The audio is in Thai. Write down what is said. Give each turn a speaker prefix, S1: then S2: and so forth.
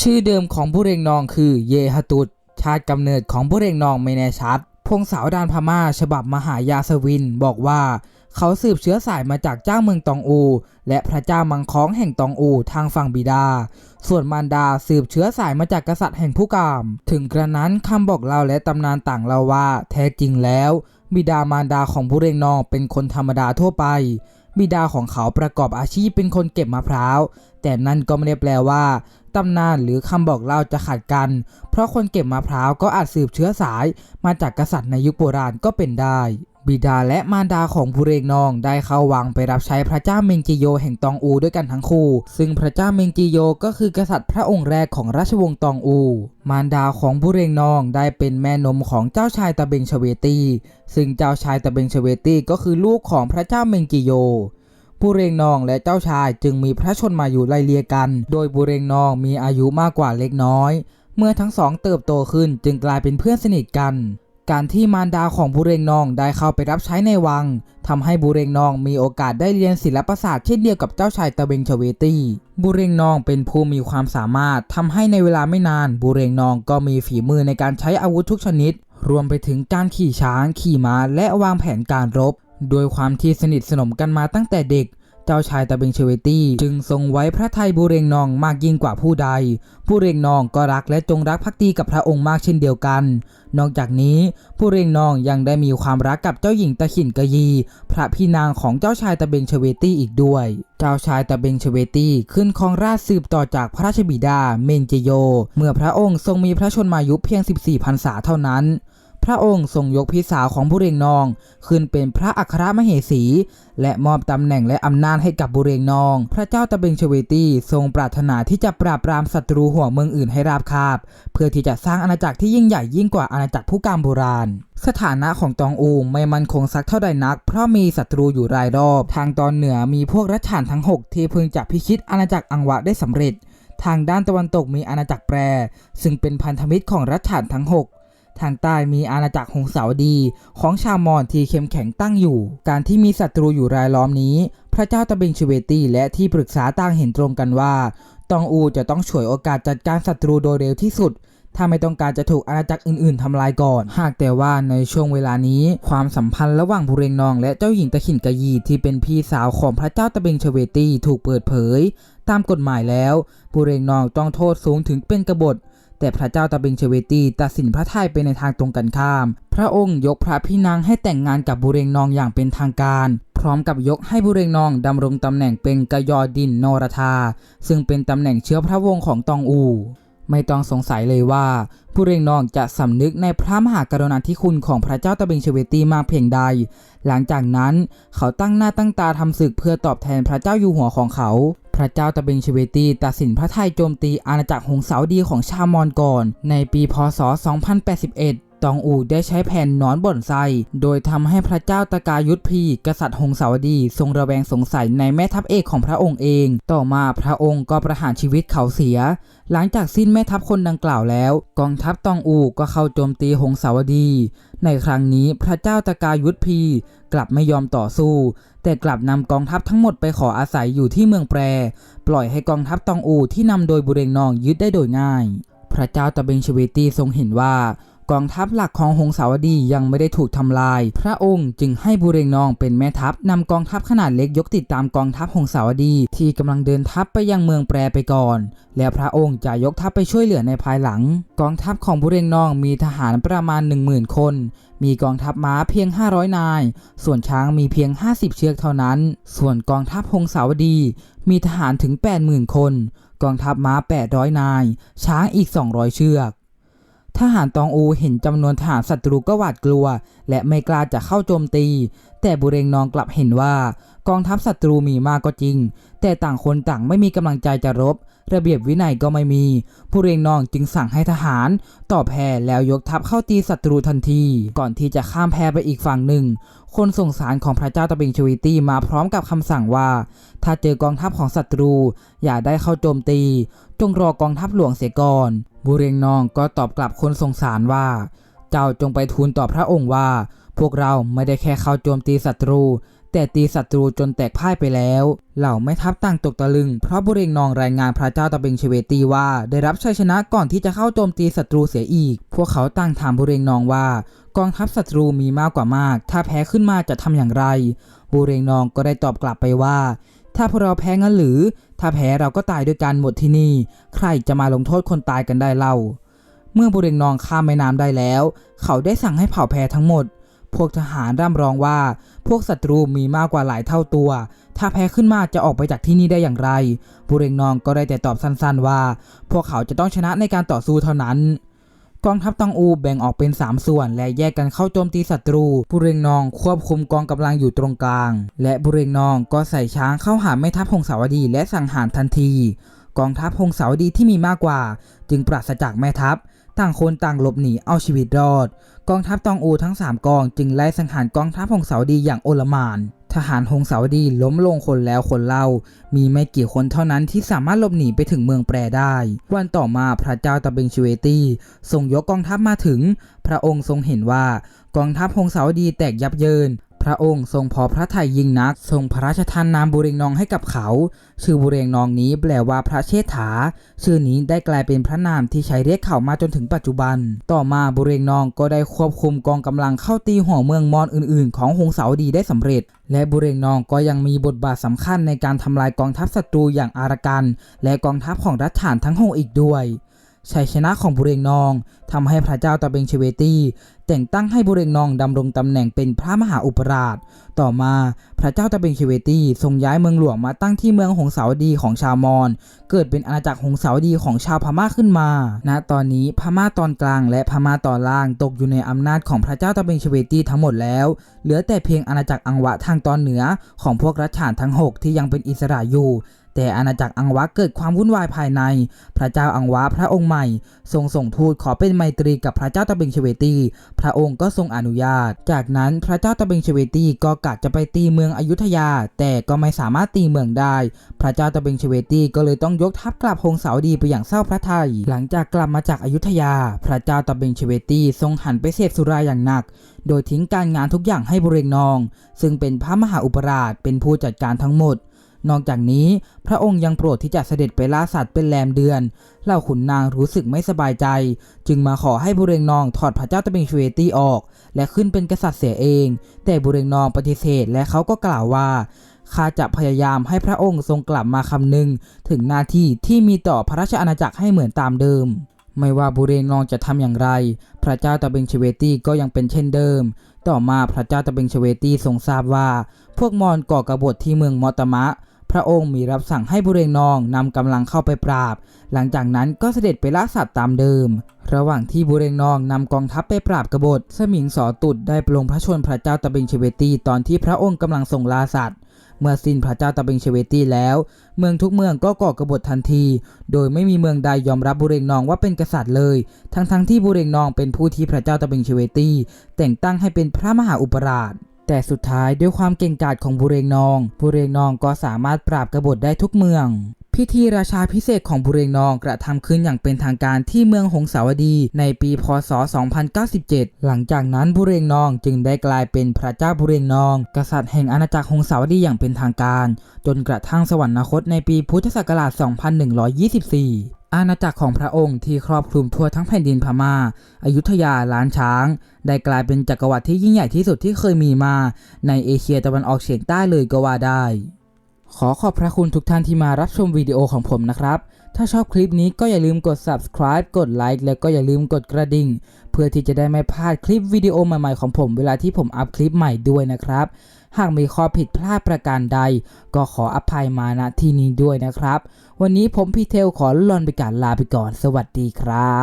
S1: ชื่อเดิมของผู้เรงนองคือเยฮตุตชาติกำเนิดของผู้เรงนองไม่แน่ชัด พงศาวดารพม่า ฉบับมหายาสวิน บอกว่า เขาสืบเชื้อสายมาจากเจ้าเมืองตองอู และพระเจ้ามังค้องแห่งตองอูทางฝั่งบิดา ส่วนมารดาสืบเชื้อสายมาจากกษัตริย์แห่งผู้กาม ถึงกระนั้นคำบอกเล่าและตำนานต่างเล่าว่า แท้จริงแล้ว บิดามารดาของผู้เรงนองเป็นคนธรรมดาทั่วไปบิดาของเขาประกอบอาชีพเป็นคนเก็บมะพร้าว แต่นั่นก็ไม่ได้แปลว่า ตำนานหรือคำบอกเล่าจะขัดกัน เพราะคนเก็บมะพร้าวก็อาจสืบเชื้อสายมาจากกษัตริย์ในยุคโบราณก็เป็นได้ บิดาและมารดาของผู้เรงนองได้เข้าวังไปรับใช้พระเจ้าเมงจิโยแห่งตองอูด้วยกันทั้งคู่ ซึ่งพระเจ้าเมงจิโยก็คือกษัตริย์พระองค์แรกของราชวงศ์ตองอู มารดาของผู้เรงนองได้เป็นแม่นมของเจ้าชายตะเบงชเวตี ซึ่งเจ้าชายตะเบงชเวตีก็คือลูกของพระเจ้าเมงจิโย บุเรงนองและเจ้าชายจึงมีพระชนมายุไล่เลียกัน โดยบุเรงนองมีอายุมากกว่าเล็กน้อย เมื่อทั้งสองเติบโตขึ้นจึงกลายเป็นเพื่อนสนิทกัน การที่มารดาของบุเรงนองได้เข้าไปรับใช้ในวังทำให้บุเรงนองมีโอกาสได้เรียนศิลปศาสตร์เช่นเดียวกับเจ้าชายตะเบงชเวตีบุเรงนองเป็นผู้มีความสามารถทำให้ในเวลาไม่นานบุเรงนองก็มีฝีมือในการใช้อาวุธทุกชนิด รวมไปถึงการขี่ช้างขี่ม้าและวางแผนการรบ โดยความที่สนิทสนมกันมาตั้งแต่เด็ก เจ้าชายตะเบงเชเวตี้จึงทรงไว้พระทัยบุเรงนองมากยิ่งกว่าผู้ใด ผู้เรงนองก็รักและจงรักภักดีกับพระองค์มากเช่นเดียวกัน นอกจากนี้ผู้เรงนองยังได้มีความรักกับเจ้าหญิงตะขินกะยี พระพี่นางของเจ้าชายตะเบงเชเวตี้อีกด้วย เจ้าชายตะเบงเชเวตี้ขึ้นครองราชสืบต่อจากพระราชบิดาเมนเจโย เมื่อพระองค์ทรงมีพระชนมายุเพียง 14พรรษาเท่านั้น พระองค์ทรงยกพี่สาวของบุเรงนอง ขึ้นเป็นพระอัครมเหสี และมอบตำแหน่งและอำนาจให้กับบุเรงนอง พระเจ้าตะเบงชเวตีทรงปรารถนาที่จะปราบปรามศัตรูห่วเมืองอื่นให้ราบคาบ เพื่อที่จะสร้างอาณาจักรที่ยิ่งใหญ่ยิ่งกว่าอาณาจักรผู้กามโบราณสถานะของตองอูไม่มั่นคงสักเท่าใดนัก เพราะมีศัตรูอยู่รายรอบ ทางตอนเหนือมีพวกรัชฉานทั้ง 6 ที่เพิ่งจะพิชิตอาณาจักรอังวะได้สำเร็จ ทางด้านตะวันตกมีอาณาจักรแปร ซึ่งเป็นพันธมิตรของรัชฉานทั้ง 6 ทางใต้มีอาณาจักรหงสาวดีของชาวมอญที่เข้มแข็งตั้งอยู่ การที่มีศัตรูอยู่รายล้อมนี้ พระเจ้าตะเบงชเวตีและที่ปรึกษาต่างเห็นตรงกันว่า ตองอูจะต้องฉวยโอกาสจัดการศัตรูโดยเร็วที่สุด ถ้าไม่ต้องการจะถูกอาณาจักรอื่น ๆทำลายก่อน หากแต่ว่าในช่วงเวลานี้ ความสัมพันธ์ระหว่างบุเรงนองและเจ้าหญิงตะขินกะยีที่เป็นพี่สาวของพระเจ้าตะเบงชเวตีถูกเปิดเผย ตามกฎหมายแล้วบุเรงนองต้องโทษสูงถึงเป็นกบฏ แต่พระเจ้าตะเบงเชเวตีตัดสินพระทัยไปในทางตรงกันข้าม พระองค์ยกพระพี่นางให้แต่งงานกับบุเรงนองอย่างเป็นทางการ พร้อมกับยกให้บุเรงนองดำรงตำแหน่งเป็นกยอดินโนรธา ซึ่งเป็นตำแหน่งเชื้อพระวงศ์ของตองอู ไม่ต้องสงสัยเลยว่าผู้เรงนองจะสำนึกในพระมหากรุณาธิคุณของพระเจ้าตะเบงเชเวตีมากเพียงใด หลังจากนั้นเขาตั้งหน้าตั้งตาทำศึกเพื่อตอบแทนพระเจ้าอยู่หัวของเขา พระเจ้าตะเบงชเวตีตัดสินพระทัยโจมตีอาณาจักรหงสาวดีของชาวมอญก่อน ในปีพศ 2081 ตองอูได้ใช้แผ่นนอนบ่นไซโดยทำให้พระเจ้าตะกายุทธพี กษัตริย์หงสาวดี ทรงระแวงสงสัยในแม่ทัพเอกของพระองค์เอง ต่อมาพระองค์ก็ประหารชีวิตเขาเสีย หลังจากสิ้นแม่ทัพคนดังกล่าวแล้ว กองทัพตองอูก็เข้าโจมตีหงสาวดี ในครั้งนี้พระเจ้าตะกายุทธพี กลับไม่ยอมต่อสู้ แต่กลับนำกองทัพทั้งหมดไปขออาศัยอยู่ที่เมืองแปร ปล่อยให้กองทัพตองอูที่นำโดยบุเรงนองยึดได้โดยง่าย พระเจ้าตะเบงชเวตีทรงเห็นว่า กองทัพหลักของหงสาวดียังไม่ได้ถูกทำลาย พระองค์จึงให้บุเรงนองเป็นแม่ทัพนำกองทัพขนาดเล็กยกติดตามกองทัพหงสาวดีที่กำลังเดินทัพไปยังเมืองแปรไปก่อน แล้วพระองค์จะยกทัพไปช่วยเหลือในภายหลัง กองทัพของบุเรงนองมีทหารประมาณ 10,000 คน มีกองทัพม้าเพียง 500 นาย ส่วนช้างมีเพียง 50 เชือกเท่านั้น ส่วนกองทัพหงสาวดีมีทหารถึง 80,000 คน กองทัพม้า 800 นาย ช้างอีก 200 เชือก ทหารตองอูเห็นจำนวนทหารศัตรูก็หวาดกลัว และไม่กล้าจะเข้าโจมตี แต่บุเรงนองกลับเห็นว่า กองทัพศัตรูมีมากก็จริง แต่ต่างคนต่างไม่มีกำลังใจจะรบ ระเบียบวินัยก็ไม่มีผู้เรงนองจึงสั่งให้ทหาร ต่อแพแล้วยกทัพเข้าตีศัตรูทันที ก่อนที่จะข้ามแพไปอีกฝั่งหนึ่ง คนส่งสารของพระเจ้าตะเบงชวีตี้มาพร้อมกับคำสั่งว่า ถ้าเจอกองทัพของศัตรู อย่าได้เข้าโจมตี จงรอกองทัพหลวงเสียก่อน บุเรงนองก็ตอบกลับคนสงสารว่า เจ้าจงไปทูลต่อพระองค์ว่า พวกเราไม่ได้แค่เข้าโจมตีศัตรู แต่ตีศัตรูจนแตกพ่ายไปแล้ว เหล่าแม่ทัพต่างตกตะลึง เพราะบุเรงนองรายงานพระเจ้าตะเบงเชเวตีว่า ได้รับชัยชนะก่อนที่จะเข้าโจมตีศัตรูเสียอีก พวกเขาต่างถามบุเรงนองว่า กองทัพศัตรูมีมากกว่ามาก ถ้าแพ้ขึ้นมาจะทำอย่างไรบุเรงนองก็ได้ตอบกลับไปว่า ถ้าพวกเราแพ้งั้นหรือ ถ้าแพ้เราก็ตายด้วยกันหมดที่นี่ ใครจะมาลงโทษคนตายกันได้เล่า เมื่อบุเรงนองข้ามแม่น้ำได้แล้ว เขาได้สั่งให้เผาแพทั้งหมด พวกทหารร่ำร้องว่า พวกศัตรูมีมากกว่าหลายเท่าตัว ถ้าแพ้ขึ้นมาจะออกไปจากที่นี่ได้อย่างไร บุเรงนองก็ได้แต่ตอบสั้นๆว่า พวกเขาจะต้องชนะในการต่อสู้เท่านั้น กองทัพตองอูแบ่งออกเป็น 3 ส่วน และแยกกันเข้าโจมตีศัตรูบุเรงนองควบคุมกองกำลังอยู่ตรงกลาง และบุเรงนองก็ใส่ช้างเข้าหาแม่ทัพพงศาวดีและสังหารทันที กองทัพพงศาวดีที่มีมากกว่า จึงปราศจากแม่ทัพ ต่างคนต่างหลบหนีเอาชีวิตรอด กองทัพตองอูทั้ง 3 กองจึงไล่สังหารกองทัพหงสาวดีอย่างโอลมาน ทหารหงสาวดีล้มลงคนแล้วคนเล่า มีไม่กี่คนเท่านั้นที่สามารถหลบหนีไปถึงเมืองแปรได้ วันต่อมาพระเจ้าตะเบงชเวตีทรงยกกองทัพมาถึง พระองค์ทรงเห็นว่ากองทัพหงสาวดีแตกยับเยิน พระองค์ทรงพอพระทัยยิ่งนัก ทรงพระราชทานนามบุเรงนองให้กับเขา ชื่อบุเรงนองนี้แปลว่าพระเชษฐา ชื่อนี้ได้กลายเป็นพระนามที่ใช้เรียกเขามาจนถึงปัจจุบัน ต่อมาบุเรงนองก็ได้ควบคุมกองกำลังเข้าตีหัวเมืองมอญอื่นๆ ของหงสาวดีได้สำเร็จ และบุเรงนองก็ยังมีบทบาทสำคัญในการทำลายกองทัพศัตรูอย่างอารากัน และกองทัพของรัฐฐานทั้งหงอีกด้วย ชัยชนะของบุเรงนองทำให้พระเจ้าตะเบงเชเวตีแต่งตั้งให้บุเรงนองดำรงตำแหน่งเป็นพระมหาอุปราช ต่อมาพระเจ้าตะเบงเชเวตีทรงย้ายเมืองหลวงมาตั้งที่เมืองหงสาวดีของชาวมอญเกิดเป็นอาณาจักรหงสาวดีของชาวพม่าขึ้นมา ณ ตอนนี้พม่าตอนกลางและพม่าตอนล่างตกอยู่ในอำนาจของพระเจ้าตะเบงเชเวตีทั้งหมดแล้ว เหลือแต่เพียงอาณาจักรอังวะทางตอนเหนือของพวกรัชฉานทั้งหกที่ยังเป็นอิสระอยู่ แต่อาณาจักรอังวะเกิดความวุ่นวายภายใน พระเจ้าอังวะพระองค์ใหม่ ทรงส่งทูตขอเป็นไมตรีกับพระเจ้าตะเบงเชเวตี พระองค์ก็ทรงอนุญาต จากนั้นพระเจ้าตะเบงเชเวตีก็กะจะไปตีเมืองอยุธยา แต่ก็ไม่สามารถตีเมืองได้ พระเจ้าตะเบงเชเวตีก็เลยต้องยกทัพกลับหงสาวดีไปอย่างเศร้าพระทัย หลังจากกลับมาจากอยุธยา พระเจ้าตะเบงเชเวตีทรงหันไปเสพสุราอย่างหนัก โดยทิ้งการงานทุกอย่างให้บุเรงนอง ซึ่งเป็นพระมหาอุปราชเป็นผู้จัดการทั้งหมด นอกจากนี้พระองค์ยังโปรดที่จะเสด็จไปล่าสัตว์เป็นแรมเดือนเหล่าขุนนางรู้สึกไม่สบายใจ จึงมาขอให้บุเรงนองถอดพระเจ้าตะเบงชเวตี้ออก และขึ้นเป็นกษัตริย์เสียเอง แต่บุเรงนองปฏิเสธและเขาก็กล่าวว่าข้าจะพยายามให้พระองค์ทรงกลับมาคำนึง ถึงหน้าที่ที่มีต่อพระราชอาณาจักรให้เหมือนตามเดิม ไม่ว่าบุเรงนองจะทำอย่างไร พระเจ้าตะเบงชเวตี้ก็ยังเป็นเช่นเดิมต่อมาพระเจ้าตะเบงชเวตี้ทรงทราบว่า พวกมอญก่อกรบฏที่เมืองมอตมะ พระองค์มีรับสั่งให้บุเรงนองนำกำลังเข้าไปปราบ หลังจากนั้นก็เสด็จไปล่าสัตว์ตามเดิม ระหว่างที่บุเรงนองนำกองทัพไปปราบกบฏ สมิงสอตุดได้ปลงพระชนพระเจ้าตะเบงเชเวตีตอนที่พระองค์กำลังทรงล่าสัตว์ เมื่อสิ้นพระเจ้าตะเบงเชเวตีแล้ว เมืองทุกเมืองก็ก่อกบฏทันที โดยไม่มีเมืองใดยอมรับบุเรงนองว่าเป็นกษัตริย์เลย ทั้งๆทที่บุเรงนองเป็นผู้ที่พระเจ้าตะเบงเชเวตีแต่งตั้งให้เป็นพระมหาอุปราช แต่สุดท้ายด้วยความเก่งกาจของบุเรงนอง บุเรงนองก็สามารถปราบกบฏได้ทุกเมือง พิธีราชาพิเศษของบุเรงนองกระทำขึ้นอย่างเป็นทางการที่เมืองหงสาวดีในปีพศ 2097 หลังจากนั้นบุเรงนองจึงได้กลายเป็นพระเจ้าบุเรงนอง กษัตริย์แห่งอาณาจักรหงสาวดีอย่างเป็นทางการ จนกระทั่งสวรรคตในปีพุทธศักราช 2124 อาณาจักรของพระองค์ที่ครอบคลุมทั่วทั้งแผ่นดินพมา่าอยุธยาล้านช้าง ได้กลายเป็นจักรวรรดิที่ยิ่งใหญ่ที่สุดที่เคยมีมา ในเอเชียตะวันออกเฉียงใต้เลยก็ว่าได้ ขอขอบพระคุณทุกท่านที่มารับชมวิดีโอของผมนะครับ ถ้าชอบคลิปนี้ก็อย่าลืมกด subscribe กดไลค์แล้วก็อย่าลืมกดกระดิ่ง เพื่อที่จะได้ไม่พลาดคลิปวิดีโอใหม่ๆของผมเวลาที่ผมอัพคลิปใหม่ด้วยนะครับ หากมีข้อผิดพลาดประการใด ก็ขออภัยมาณที่นี้ด้วยนะครับ วันนี้ผมพี่เทลขอลอนไปการลาไปก่อน สวัสดีครับ